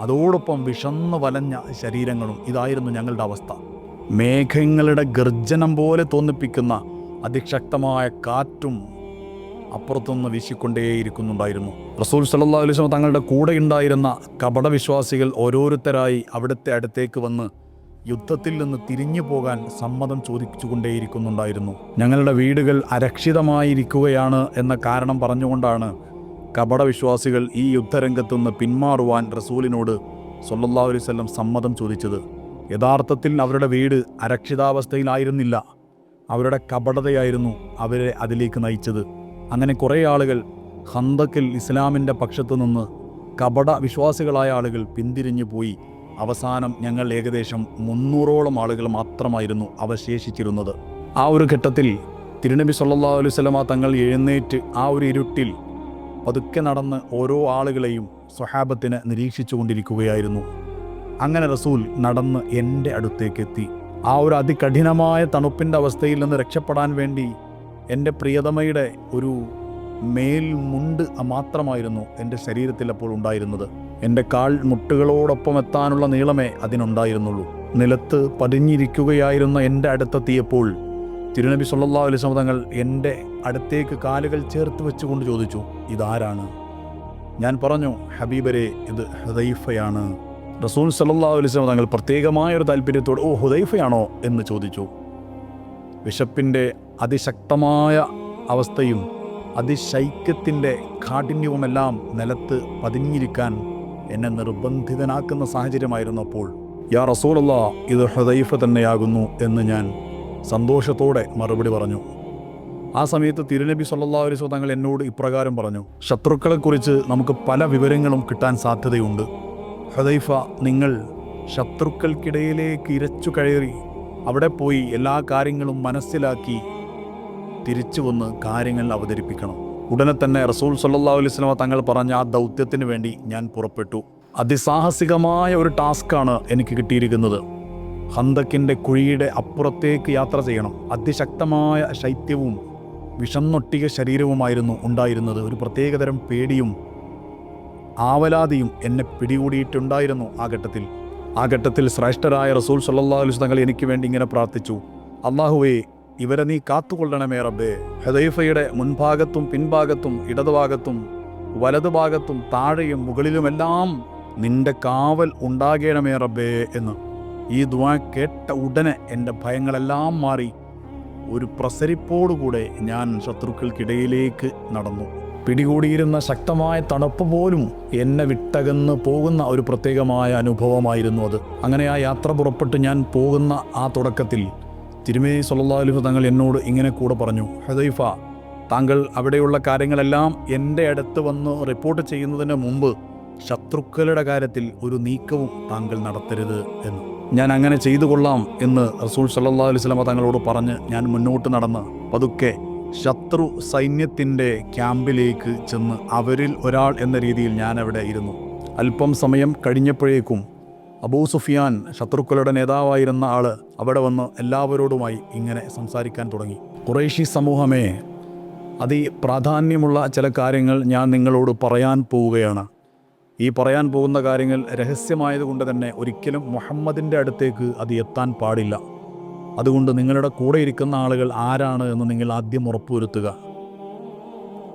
അതോടൊപ്പം വിഷന്നു വലഞ്ഞ ശരീരങ്ങളും. ഇതായിരുന്നു ഞങ്ങളുടെ അവസ്ഥ. മേഘങ്ങളുടെ ഗർജനം പോലെ തോന്നിപ്പിക്കുന്ന അതിശക്തമായ കാറ്റും അപ്പുറത്തുനിന്ന് വീശിക്കൊണ്ടേയിരിക്കുന്നുണ്ടായിരുന്നു. റസൂൽ സല്ലല്ലാഹു അലൈഹി വസല്ലം തങ്ങളുടെ കൂടെ ഉണ്ടായിരുന്ന കപടവിശ്വാസികൾ ഓരോരുത്തരായി അവിടുത്തെ അടുത്തേക്ക് വന്ന് യുദ്ധത്തിൽ നിന്ന് തിരിഞ്ഞു പോകാൻ സമ്മതം ചോദിച്ചുകൊണ്ടേയിരിക്കുന്നുണ്ടായിരുന്നു. ഞങ്ങളുടെ വീടുകൾ അരക്ഷിതമായിരിക്കുകയാണ് എന്ന കാരണം പറഞ്ഞുകൊണ്ടാണ് കപടവിശ്വാസികൾ ഈ യുദ്ധരംഗത്തു നിന്ന് പിന്മാറുവാൻ റസൂലിനോട് സല്ലല്ലാഹു അലൈഹി വസല്ലം സമ്മതം ചോദിച്ചത്. യഥാർത്ഥത്തിൽ അവരുടെ വീട് അരക്ഷിതാവസ്ഥയിലായിരുന്നില്ല. അവരുടെ കപടതയായിരുന്നു അവരെ അതിലേക്ക് നയിച്ചത്. അങ്ങനെ കുറേ ആളുകൾ ഹന്തക്കിൽ ഇസ്ലാമിന്റെ പക്ഷത്തു നിന്ന് കപട വിശ്വാസികളായ ആളുകൾ പിന്തിരിഞ്ഞു പോയി. അവസാനം ഞങ്ങൾ ഏകദേശം മുന്നൂറോളം ആളുകൾ മാത്രമായിരുന്നു അവശേഷിച്ചിരുന്നത്. ആ ഒരു ഘട്ടത്തിൽ തിരുനബി സല്ലാ അലൈഹി വസല്ലമ തങ്ങൾ എഴുന്നേറ്റ് ആ ഒരു ഇരുട്ടിൽ പതുക്കെ നടന്ന് ഓരോ ആളുകളെയും സ്വഹാബത്തിനെ നിരീക്ഷിച്ചു കൊണ്ടിരിക്കുകയായിരുന്നു അങ്ങനെ റസൂൽ നടന്ന് എന്റെ അടുത്തേക്ക് എത്തി ആ ഒരു അതികഠിനമായ തണുപ്പിന്റെ അവസ്ഥയിൽ നിന്ന് രക്ഷപ്പെടാൻ വേണ്ടി എന്റെ പ്രിയതമയുടെ ഒരു മേൽമുണ്ട് മാത്രമായിരുന്നു എന്റെ ശരീരത്തിൽ അപ്പോൾ ഉണ്ടായിരുന്നത്. എന്റെ കാൽ മുട്ടുകളോടൊപ്പം എത്താനുള്ള നീളമേ അതിനുണ്ടായിരുന്നുള്ളൂ. നിലത്ത് പതിഞ്ഞിരിക്കുകയായിരുന്ന എന്റെ അടുത്തെത്തിയപ്പോൾ തിരുനബി സല്ലാ അലൈഹി തങ്ങൾ എന്റെ അടുത്തേക്ക് കാലുകൾ ചേർത്ത് വെച്ചുകൊണ്ട് ചോദിച്ചു ഇതാരാണ്? ഞാൻ പറഞ്ഞു ഹബീബരെ ഇത് ഹുദൈഫയാണ്. റസൂൽ സല്ലാ അലൈഹി തങ്ങൾ പ്രത്യേകമായ ഒരു താല്പര്യത്തോട് ഓ ഹുദൈഫയാണോ? എന്ന് ചോദിച്ചു. വിശപ്പിന്റെ അതിശക്തമായ അവസ്ഥയും അതിശൈക്യത്തിന്റെ കാഠിന്യവുമെല്ലാം നിലത്ത് പതിഞ്ഞിരിക്കാൻ എന്നെ നിർബന്ധിതനാക്കുന്ന സാഹചര്യമായിരുന്നപ്പോൾ യാ റസൂലല്ല ഇത് ഹുദൈഫ തന്നെയാകുന്നു എന്ന് ഞാൻ സന്തോഷത്തോടെ മറുപടി പറഞ്ഞു. ആ സമയത്ത് തിരുനബി അലൈഹി വസല്ലം തങ്ങൾ എന്നോട് ഇപ്രകാരം പറഞ്ഞു ശത്രുക്കളെക്കുറിച്ച് നമുക്ക് പല വിവരങ്ങളും കിട്ടാൻ സാധ്യതയുണ്ട്. ഹുദൈഫ നിങ്ങൾ ശത്രുക്കൾക്കിടയിലേക്ക് ഇരച്ചു കയറി അവിടെ പോയി എല്ലാ കാര്യങ്ങളും മനസ്സിലാക്കി തിരിച്ചു വന്ന് കാര്യങ്ങൾ അവതരിപ്പിക്കണം. ഉടനെ തന്നെ റസൂൽ സല്ലാ അലൈഹി വസല്ലം തങ്ങൾ പറഞ്ഞ ആ ദൗത്യത്തിന് വേണ്ടി ഞാൻ പുറപ്പെട്ടു. അതിസാഹസികമായ ഒരു ടാസ്ക്കാണ് എനിക്ക് കിട്ടിയിരിക്കുന്നത്. ഹന്തക്കിന്റെ കുഴിയുടെ അപ്പുറത്തേക്ക് യാത്ര ചെയ്യണം. അതിശക്തമായ ശൈത്യവും വിഷന്നൊട്ടിക ശരീരവുമായിരുന്നു ഉണ്ടായിരുന്നത്. ഒരു പ്രത്യേകതരം പേടിയും ആവലാതിയും എന്നെ പിടികൂടിയിട്ടുണ്ടായിരുന്നു ആ ഘട്ടത്തിൽ. ആ ഘട്ടത്തിൽ ശ്രേഷ്ഠരായ റസൂൽ സല്ലാ അലൈഹി തങ്ങൾ എനിക്ക് വേണ്ടി ഇങ്ങനെ പ്രാർത്ഥിച്ചു. അള്ളാഹുവേ ഇവരെ നീ കാത്തുകൊള്ളണമേ റബ്ബേ. ഹദൈഫയുടെ മുൻഭാഗത്തും പിൻഭാഗത്തും ഇടതുഭാഗത്തും വലതുഭാഗത്തും താഴെയും മുകളിലുമെല്ലാം നിന്റെ കാവൽ ഉണ്ടാകണമേ റബ്ബേ എന്ന്. ഈ ദ്വാ കേട്ട ഉടനെ എന്റെ ഭയങ്ങളെല്ലാം മാറി. ഒരു പ്രസരിപ്പോടുകൂടെ ഞാൻ ശത്രുക്കൾക്കിടയിലേക്ക് നടന്നു. പിടികൂടിയിരുന്ന ശക്തമായ തണുപ്പ് പോലും എന്നെ വിട്ടകന്ന് പോകുന്ന ഒരു പ്രത്യേകമായ അനുഭവമായിരുന്നു അത്. അങ്ങനെ ആ യാത്ര പുറപ്പെട്ട് ഞാൻ പോകുന്ന ആ തുടക്കത്തിൽ തിരുമേനി സല്ലല്ലാഹു അലൈഹി തങ്ങൾ എന്നോട് ഇങ്ങനെ കൂടെ പറഞ്ഞു ഹദൈഫ താങ്കൾ അവിടെയുള്ള കാര്യങ്ങളെല്ലാം എന്റെ അടുത്ത് വന്ന് റിപ്പോർട്ട് ചെയ്യുന്നതിന് മുമ്പ് ശത്രുക്കളുടെ കാര്യത്തിൽ ഒരു നീക്കവും താങ്കൾ നടത്തരുത് എന്ന്. ഞാൻ അങ്ങനെ ചെയ്തു കൊള്ളാം എന്ന് റസൂൽ സല്ലല്ലാഹു അലൈഹി വസല്ലം തങ്ങളോട് പറഞ്ഞ് ഞാൻ മുന്നോട്ട് നടന്ന് പതുക്കെ ശത്രു സൈന്യത്തിന്റെ ക്യാമ്പിലേക്ക് ചെന്ന് അവരിൽ ഒരാൾ എന്ന രീതിയിൽ ഞാൻ അവിടെ ഇരുന്നു. അല്പം സമയം കഴിഞ്ഞപ്പോഴേക്കും അബൂ സുഫിയാൻ ശത്രുക്കളുടെ നേതാവായിരുന്ന ആൾ അവിടെ വന്ന് എല്ലാവരോടുമായി ഇങ്ങനെ സംസാരിക്കാൻ തുടങ്ങി. കുറേശി സമൂഹമേ അതി പ്രാധാന്യമുള്ള ചില കാര്യങ്ങൾ ഞാൻ നിങ്ങളോട് പറയാൻ പോവുകയാണ്. ഈ പറയാൻ പോകുന്ന കാര്യങ്ങൾ രഹസ്യമായതുകൊണ്ട് തന്നെ ഒരിക്കലും മുഹമ്മദിന്റെ അടുത്തേക്ക് അത് എത്താൻ പാടില്ല. അതുകൊണ്ട് നിങ്ങളുടെ കൂടെ ഇരിക്കുന്ന ആളുകൾ ആരാണ് എന്ന് നിങ്ങൾ ആദ്യം ഉറപ്പുവരുത്തുക.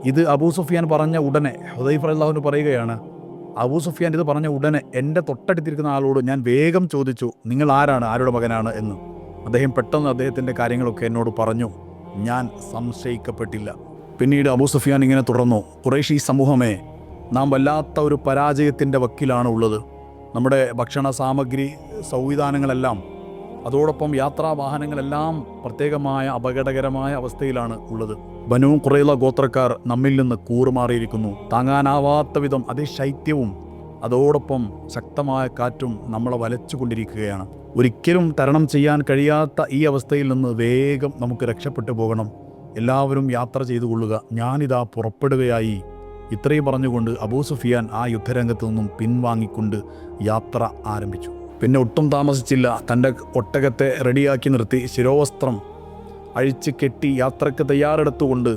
ഇത് അബൂ സുഫിയാൻ പറഞ്ഞ ഉടനെ ഹുദൈഫ് അള്ളാഹുവിന് പറയുകയാണ് അബൂ സുഫിയാൻ ഇത് പറഞ്ഞ ഉടനെ എന്റെ തൊട്ടടുത്തിരിക്കുന്ന ആളോട് ഞാൻ വേഗം ചോദിച്ചു നിങ്ങൾ ആരാണ്? ആരുടെ മകനാണ്? എന്ന്. അദ്ദേഹം പെട്ടെന്ന് അദ്ദേഹത്തിന്റെ കാര്യങ്ങളൊക്കെ എന്നോട് പറഞ്ഞു. ഞാൻ സംശയിക്കപ്പെട്ടില്ല. പിന്നീട് അബൂ സുഫിയാൻ ഇങ്ങനെ തുടർന്നു കുറേശ് ഈ സമൂഹമേ നാം വല്ലാത്ത ഒരു പരാജയത്തിന്റെ വക്കിലാണ് ഉള്ളത്. നമ്മുടെ ഭക്ഷണ സാമഗ്രി സംവിധാനങ്ങളെല്ലാം അതോടൊപ്പം യാത്രാ വാഹനങ്ങളെല്ലാം പ്രത്യേകമായ അപകടകരമായ അവസ്ഥയിലാണ് ഉള്ളത്. ബനു കുറേല ഗോത്രക്കാർ നമ്മിൽ നിന്ന് കൂറുമാറിയിരിക്കുന്നു. താങ്ങാനാവാത്ത വിധം അതിശൈത്യവും അതോടൊപ്പം ശക്തമായ കാറ്റും നമ്മളെ വലച്ചുകൊണ്ടിരിക്കുകയാണ്. ഒരിക്കലും തരണം ചെയ്യാൻ കഴിയാത്ത ഈ അവസ്ഥയിൽ നിന്ന് വേഗം നമുക്ക് രക്ഷപ്പെട്ടു പോകണം. എല്ലാവരും യാത്ര ചെയ്തു കൊള്ളുക. ഞാനിതാ പുറപ്പെടുകയായി. ഇത്രയും പറഞ്ഞുകൊണ്ട് അബൂ സുഫിയാൻ ആ യുദ്ധരംഗത്തു നിന്നും പിൻവാങ്ങിക്കൊണ്ട് യാത്ര ആരംഭിച്ചു. പിന്നെ ഒട്ടും താമസിച്ചില്ല. തന്റെ ഒട്ടകത്തെ റെഡിയാക്കി നിർത്തി ശിരോവസ്ത്രം അഴിച്ച് കെട്ടി യാത്രയ്ക്ക് തയ്യാറെടുത്തുകൊണ്ട്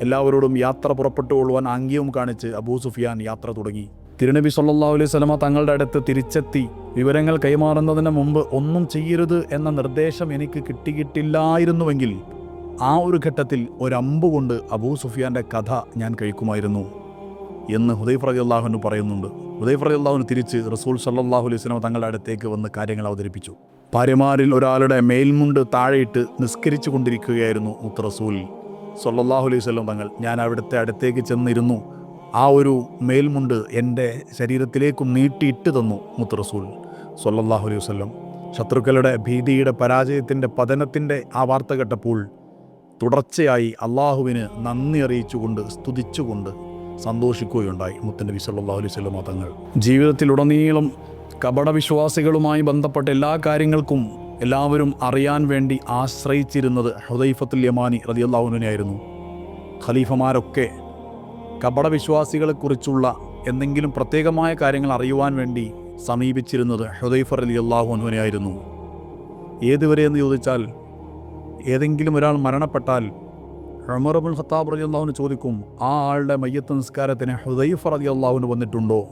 എല്ലാവരോടും യാത്ര പുറപ്പെട്ടുകൊള്ളുവാൻ ആംഗ്യവും കാണിച്ച് അബൂ സുഫിയാൻ യാത്ര തുടങ്ങി. തിരുനബി സല്ലല്ലാഹു അലൈഹി സ്വലമ തങ്ങളുടെ അടുത്ത് തിരിച്ചെത്തി. വിവരങ്ങൾ കൈമാറുന്നതിന് മുമ്പ് ഒന്നും ചെയ്യരുത് എന്ന നിർദ്ദേശം എനിക്ക് കിട്ടിയിട്ടില്ലായിരുന്നുവെങ്കിൽ ആ ഒരു ഘട്ടത്തിൽ ഒരമ്പ് കൊണ്ട് അബൂ സുഫിയാന്റെ കഥ ഞാൻ കഴിക്കുമായിരുന്നു എന്ന് ഹുദൈഫ് റതി അള്ളാഹുനു പറയുന്നുണ്ട്. അള്ളാഹുവിന് തിരിച്ച് റസൂൽ സല്ലാഹു അലൈഹി സ്വലം തങ്ങളുടെ അടുത്തേക്ക് വന്ന് കാര്യങ്ങൾ അവതരിപ്പിച്ചു. ഭാര്യമാരിൽ ഒരാളുടെ മേൽമുണ്ട് താഴെയിട്ട് നിസ്കരിച്ചു കൊണ്ടിരിക്കുകയായിരുന്നു മുത്ത് റസൂൽ. സല്ലാഹു അലൈഹി സ്വലം തങ്ങൾ ഞാൻ അവിടുത്തെ അടുത്തേക്ക് ചെന്നിരുന്നു. ആ ഒരു മേൽമുണ്ട് എന്റെ ശരീരത്തിലേക്കും നീട്ടിയിട്ട് തന്നു മുത്ത് റസൂൽ. സല്ലാഹു അലൈഹി വസല്ലം ശത്രുക്കളുടെ ഭീതിയുടെ പരാജയത്തിന്റെ പതനത്തിന്റെ ആ വാർത്ത കേട്ടപ്പോൾ തുടർച്ചയായി അള്ളാഹുവിന് നന്ദി അറിയിച്ചുകൊണ്ട് സ്തുതിച്ചുകൊണ്ട് സന്തോഷിക്കുകയുണ്ടായി. മുത്തനബി സല്ലല്ലാഹു അലൈഹി വസല്ലം തങ്ങൾ. ജീവിതത്തിലുടനീളം കപടവിശ്വാസികളുമായി ബന്ധപ്പെട്ട എല്ലാ കാര്യങ്ങൾക്കും എല്ലാവരും അറിയാൻ വേണ്ടി ആശ്രയിച്ചിരുന്നത് ഹുദൈഫത്തുൽ യമാനി റതിയല്ലാഹുവിനെയായിരുന്നു ഖലീഫമാരൊക്കെ കപടവിശ്വാസികളെക്കുറിച്ചുള്ള എന്തെങ്കിലും പ്രത്യേകമായ കാര്യങ്ങൾ അറിയുവാൻ വേണ്ടി സമീപിച്ചിരുന്നത് ഹുദൈഫർ അലി ആയിരുന്നു ഏതുവരെയെന്ന് ചോദിച്ചാൽ ഏതെങ്കിലും ഒരാൾ മരണപ്പെട്ടാൽ ഉമറുൽ ഖത്താബ് റലി അള്ളാഹുന് ചോദിക്കും ആ ആളുടെ മയ്യത്ത് നിസ്കാരത്തിന് ഹുദൈഫ റലി അള്ളാഹുവിന് വന്നിട്ടുണ്ടോ?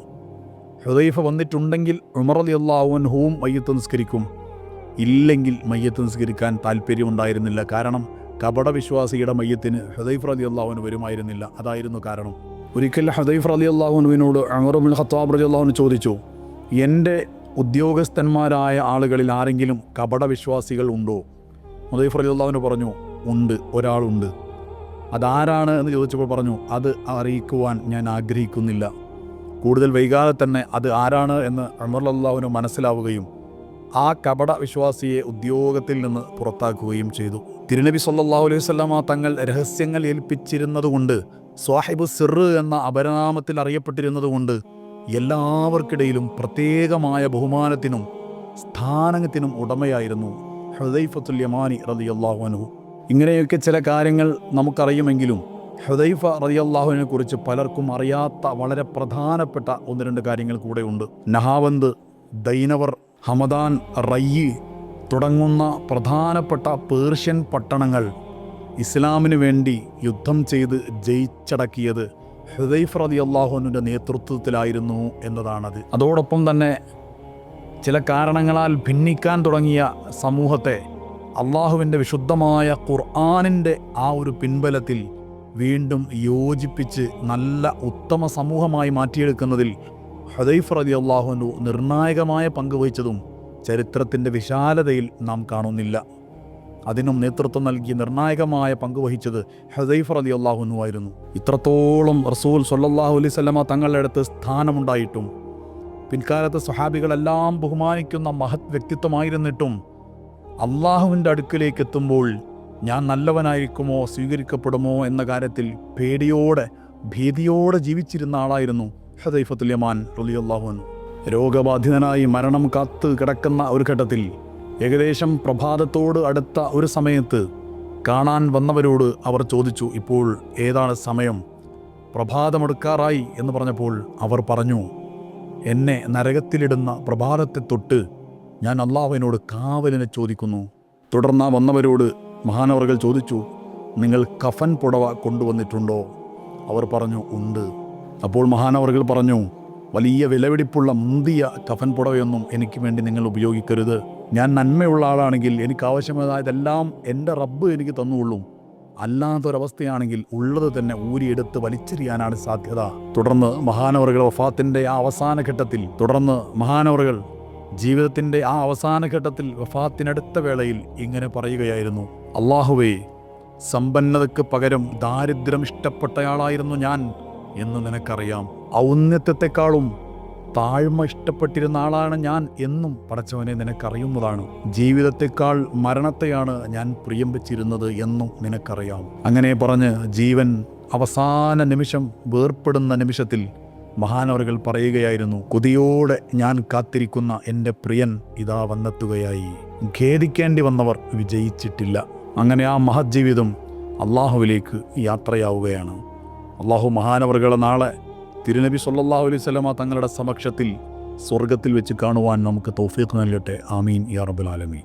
ഹുദൈഫ വന്നിട്ടുണ്ടെങ്കിൽ ഉമർ അലി അള്ളാഹുൻഹുവും മയ്യത്ത് നിസ്കരിക്കും. ഇല്ലെങ്കിൽ മയ്യത്ത് നിസ്കരിക്കാൻ താല്പര്യമുണ്ടായിരുന്നില്ല കാരണം കപടവിശ്വാസിയുടെ മയ്യത്തിന് ഹുദൈഫ് റലി അള്ളാഹുവിന് വരുമായിരുന്നില്ല. അതായിരുന്നു കാരണം. ഒരിക്കൽ ഹുദൈഫ് റലി അള്ളാഹുനുവിനോട് അമറബുൽ ഖത്താബ് റലി അള്ളാഹുന് ചോദിച്ചു എന്റെ ഉദ്യോഗസ്ഥന്മാരായ ആളുകളിൽ ആരെങ്കിലും കപടവിശ്വാസികൾ ഉണ്ടോ? ഹുദൈഫ് റലി അള്ളാഹുവിന് പറഞ്ഞു ഉണ്ട്. ഒരാളുണ്ട്. അതാരാണ് എന്ന് ചോദിച്ചപ്പോൾ പറഞ്ഞു അത് അറിയിക്കുവാൻ ഞാൻ ആഗ്രഹിക്കുന്നില്ല. കൂടുതൽ വൈകാതെ തന്നെ അത് ആരാണ് എന്ന് അമർ മനസ്സിലാവുകയും ആ കപട വിശ്വാസിയെ ഉദ്യോഗത്തിൽ നിന്ന് പുറത്താക്കുകയും ചെയ്തു. തിരുനബി സല്ലാഹു അലൈഹി സ്വല്ലാമ തങ്ങൾ രഹസ്യങ്ങൾ ഏൽപ്പിച്ചിരുന്നതുകൊണ്ട് സ്വാഹിബ് സിറ് എന്ന അപരനാമത്തിൽ അറിയപ്പെട്ടിരുന്നതുകൊണ്ട് എല്ലാവർക്കിടയിലും പ്രത്യേകമായ ബഹുമാനത്തിനും സ്ഥാനത്തിനും ഉടമയായിരുന്നു ഹുദൈഫത്തുൽ യമാനി റളിയല്ലാഹു അൻഹു. ഇങ്ങനെയൊക്കെ ചില കാര്യങ്ങൾ നമുക്കറിയുമെങ്കിലും ഹുദൈഫ റതിയല്ലാഹുവിനെ കുറിച്ച് പലർക്കും അറിയാത്ത വളരെ പ്രധാനപ്പെട്ട ഒന്ന് രണ്ട് കാര്യങ്ങൾ കൂടെയുണ്ട് നഹാവന്ത് ദൈനവർ ഹമദാൻ റയ്യ് തുടങ്ങുന്ന പ്രധാനപ്പെട്ട പേർഷ്യൻ പട്ടണങ്ങൾ ഇസ്ലാമിന് വേണ്ടി യുദ്ധം ചെയ്ത് ജയിച്ചടക്കിയത് ഹുദൈഫ് റതി അള്ളാഹുവിന്റെ നേതൃത്വത്തിലായിരുന്നു എന്നതാണത്. അതോടൊപ്പം തന്നെ ചില കാരണങ്ങളാൽ ഭിന്നിക്കാൻ തുടങ്ങിയ സമൂഹത്തെ അള്ളാഹുവിന്റെ വിശുദ്ധമായ ഖുർആാനിന്റെ ആ ഒരു പിൻബലത്തിൽ വീണ്ടും യോജിപ്പിച്ച് നല്ല ഉത്തമ സമൂഹമായി മാറ്റിയെടുക്കുന്നതിൽ ഹദൈഫ് റതി അള്ളാഹുനു നിർണായകമായ പങ്ക് വഹിച്ചതും ചരിത്രത്തിന്റെ വിശാലതയിൽ നാം കാണുന്നില്ല. അതിനും നേതൃത്വം നൽകി നിർണായകമായ പങ്ക് വഹിച്ചത് ഹദൈഫ് റതി അള്ളാഹുനു ആയിരുന്നു. ഇത്രത്തോളം റസൂൽ സൊല്ലാഹു അലൈഹി സ്വലമ തങ്ങളുടെ അടുത്ത് സ്ഥാനമുണ്ടായിട്ടും പിൻകാലത്ത് സ്വഹാബികളെല്ലാം ബഹുമാനിക്കുന്ന മഹത് വ്യക്തിത്വമായിരുന്നിട്ടും അള്ളാഹുവിന്റെ അടുക്കിലേക്ക് എത്തുമ്പോൾ ഞാൻ നല്ലവനായിരിക്കുമോ സ്വീകരിക്കപ്പെടുമോ എന്ന കാര്യത്തിൽ പേടിയോടെ ഭീതിയോടെ ജീവിച്ചിരുന്ന ആളായിരുന്നു ഹദൈഫത്തുൽ യമാൻ റലിയല്ലാഹുൻ രോഗബാധിതനായി മരണം കാത്ത് കിടക്കുന്ന ഒരു ഘട്ടത്തിൽ ഏകദേശം പ്രഭാതത്തോട് അടുത്ത ഒരു സമയത്ത് കാണാൻ വന്നവരോട് അവർ ചോദിച്ചു ഇപ്പോൾ ഏതാണ് സമയം? പ്രഭാതമെടുക്കാറായി? എന്ന് പറഞ്ഞപ്പോൾ അവർ പറഞ്ഞു എന്നെ നരകത്തിലിടുന്ന പ്രഭാതത്തെ തൊട്ട് ഞാൻ അള്ളാഹുവിനോട് കാവലിനെ ചോദിക്കുന്നു. തുടർന്ന് വന്നവരോട് മഹാനവറുകൾ ചോദിച്ചു നിങ്ങൾ കഫൻ പുടവ കൊണ്ടുവന്നിട്ടുണ്ടോ? അവർ പറഞ്ഞു ഉണ്ട്. അപ്പോൾ മഹാനവറുകൾ പറഞ്ഞു വലിയ വിലപിടിപ്പുള്ള മുന്തിയ കഫൻ പുടവയൊന്നും എനിക്ക് വേണ്ടി നിങ്ങൾ ഉപയോഗിക്കരുത്. ഞാൻ നന്മയുള്ള ആളാണെങ്കിൽ എനിക്ക് ആവശ്യമായതെല്ലാം എന്റെ റബ്ബ് എനിക്ക് തന്നുകൊള്ളും. അല്ലാത്തൊരവസ്ഥയാണെങ്കിൽ ഉള്ളത് തന്നെ ഊരിയെടുത്ത് വലിച്ചെറിയാനാണ് സാധ്യത. തുടർന്ന് മഹാനവറുകൾ വഫാത്തിന്റെ ആ അവസാന ഘട്ടത്തിൽ തുടർന്ന് മഹാനവറുകൾ ജീവിതത്തിന്റെ ആ അവസാന ഘട്ടത്തിൽ വഫാത്തിനടുത്ത വേളയിൽ ഇങ്ങനെ പറയുകയായിരുന്നു. അള്ളാഹുവേ സമ്പന്നതയ്ക്ക് പകരം ദാരിദ്ര്യം ഇഷ്ടപ്പെട്ടയാളായിരുന്നു ഞാൻ എന്ന് നിനക്കറിയാം. ഔന്നത്യത്തെക്കാളും താഴ്മ ഇഷ്ടപ്പെട്ടിരുന്ന ആളാണ് ഞാൻ എന്നും പടച്ചവനെ നിനക്കറിയുന്നതാണ്. ജീവിതത്തെക്കാൾ മരണത്തെയാണ് ഞാൻ പ്രിയം വെച്ചിരുന്നത് എന്നും നിനക്കറിയാം. അങ്ങനെ പറഞ്ഞ് ജീവൻ അവസാന നിമിഷം വേർപ്പെടുന്ന നിമിഷത്തിൽ മഹാനവറുകൾ പറയുകയായിരുന്നു കൊതിയോടെ ഞാൻ കാത്തിരിക്കുന്ന എന്റെ പ്രിയൻ ഇതാ വന്നെത്തുകയായി. ഖേദിക്കേണ്ടി വന്നവർ വിജയിച്ചിട്ടില്ല. അങ്ങനെ ആ മഹത് ജീവിതം അള്ളാഹുവിലേക്ക് യാത്രയാവുകയാണ്. അള്ളാഹു മഹാനവറുകളെ നാളെ തിരുനബി സല്ലാഹു അലൈഹി സ്വലമ തങ്ങളുടെ സമക്ഷത്തിൽ സ്വർഗത്തിൽ വെച്ച് കാണുവാൻ നമുക്ക് തൗഫീഖ് നൽകട്ടെ. ആമീൻ. യാ റബ്ബുൽ ആലമീൻ.